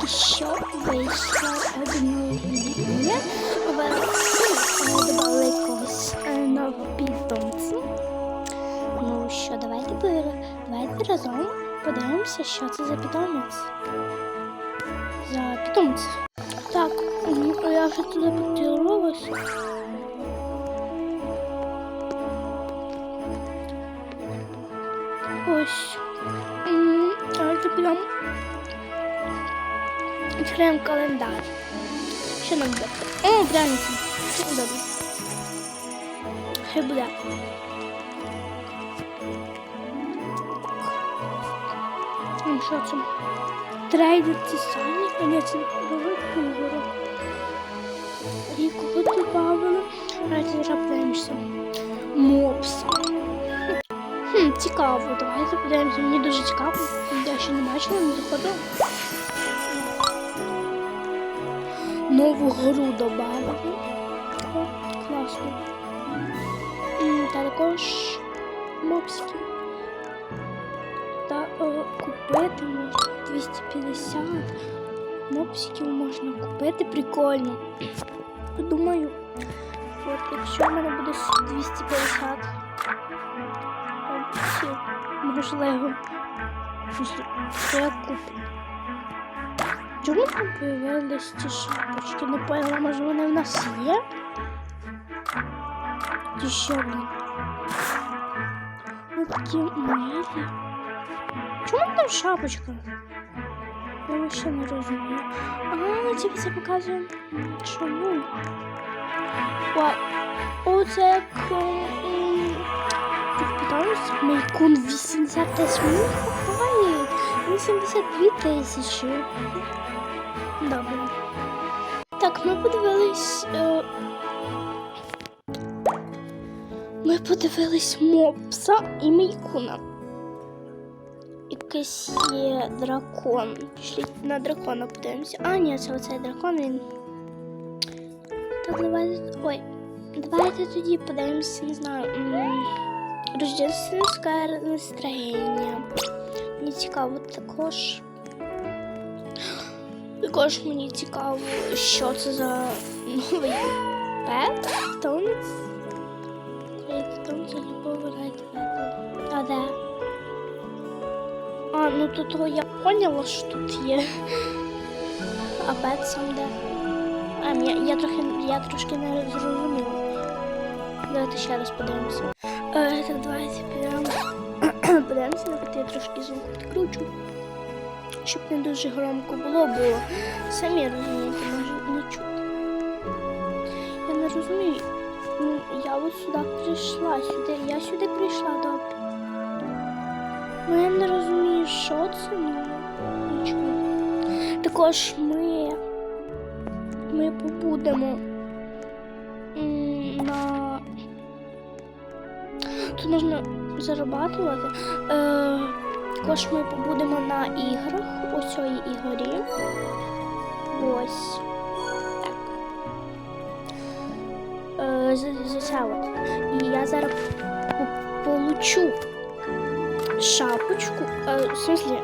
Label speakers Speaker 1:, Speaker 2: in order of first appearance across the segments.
Speaker 1: тільки що вийшло одне відео. Ви додали якогось е, нового питомця. Ну що, давайте, пер- давайте разом подивимося, що це за питомець. За питомець. Так, ну, я вже туди потренувалась. Ось. М, Давайте підемо. Відкриємо календар. Що нам буде? О, пряники. Добре. Хай буде. Ну, що це? Трейдер ці самі, а ні, це великий город. І кого добавили? Давайте зараз. Мопс. Хм, цікаво, давайте подивимося. Мені дуже цікаво. Я ще не бачила, не заходила. Нову гру додали. Класно. Та також мопсики. Та е, купити можна 250 мопсиків можна купити. Прикольно. Думаю, от якщо в мене буде 250 мопсиків, можливо, я куплю. Чому появились ці шапочки? Не поняла, може вони в нас є? Чи що блін? Ну такі милі. Чому там шапочка? Я ще не розумію. А, типу це показує. Чому? Вау. Оце як... Тут питаюсь, Мейкун 88 хватає. 82 тисячі. Добре. Так, ми подивились. Е... Ми подивились мопса і Мейкуна. Якийсь є дракон. Пішліть на дракона подивимося. А, ні, це оцей дракон, він. Так, давайте. Ой, давайте тоді подивимося, не знаю. м, Рождественське настроєння. Мені цікаво також. Також мені цікаво, що це за новий пет. Тонець. Тонець не повирайте. А де? А, ну тут я поняла, що тут є. А пет сам де? А, я, я, трохи, я трошки не зрозуміла. Давайте ще раз подивимося. Е, так, давайте підемо. Подивимося, давайте я трошки звук підкручу. Щоб не дуже громко було, бо самі розумієте, може не чути. Я не розумію. Ну, я от сюди прийшла, сюди. Я сюди прийшла, добре. Ну я не розумію, що це, ну нічого. Також ми, ми побудемо на. Тут можна зарабатувати. Е, також ми побудемо на іграх у цій ігорі. Ось. Так. Е, за. І я зараз получу шапочку. Е, в смысле,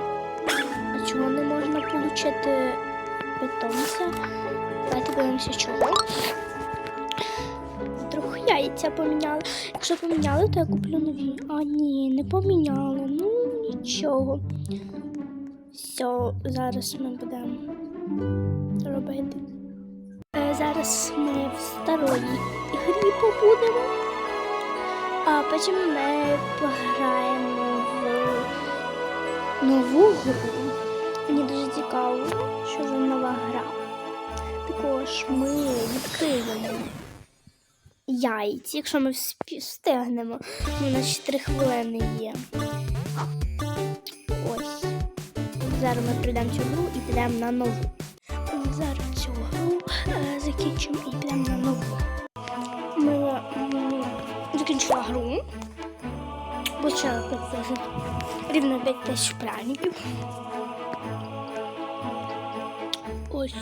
Speaker 1: а чого не можна отримати питомця? Давайте подивимося, чого. Яйця поміняли. Якщо поміняли, то я куплю нові. А ні, не поміняли. Ну нічого. Все, зараз ми будемо робити. Е, Зараз ми в старої грі побудемо, а потім ми пограємо в нову гру. Мені дуже цікаво, що за нова гра. Також ми відкриємо яйці, якщо ми встигнемо. У нас ще 3 хвилини є. Ось. Зараз ми прийдемо цю гру і підемо на нову. Зараз цю гру е, закінчимо і підемо на нову. Ми м, закінчили гру. Платити рівно 5 тисяч пряників. Ось.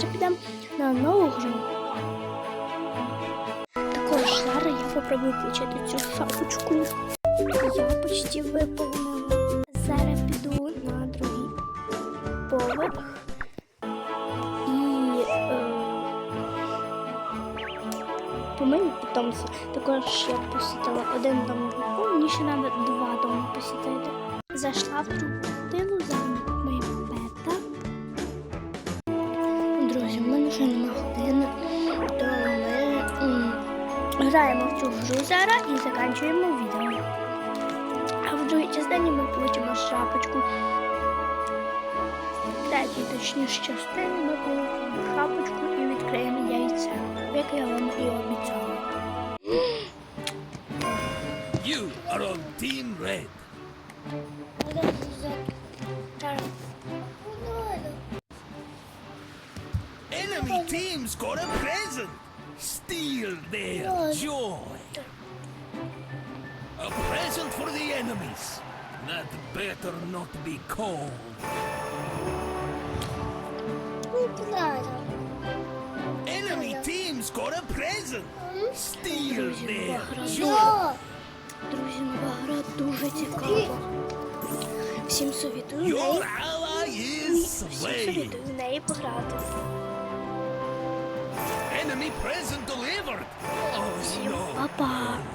Speaker 1: Та підемо на нову гру. Також зараз я попробую включити цю шапочку. Я почти виповнила. Зараз йду на другий поверх. І е, по мені питомці також я посітила один дом мені ще треба два доми посітити. Зайшла в другу квартиру, за граємо в цю гру зараз і закінчуємо відео. А в другій частині ми получимо шапочку. В третій, точніше, частині ми получимо шапочку і відкриємо яйце, як я вам і обіцяла.
Speaker 2: You are on Team Red. Enemy team's got a present. Steal their joy. A present for the enemies. That better not be called. Enemy team's got a present. Steal their joy.
Speaker 1: Друзі, нова гра дуже цікава. Всім совітую в неї,
Speaker 2: Your ally is
Speaker 1: всім
Speaker 2: slain.
Speaker 1: совітую в неї пограти.
Speaker 2: enemy present delivered. Oh, no.
Speaker 1: Papa.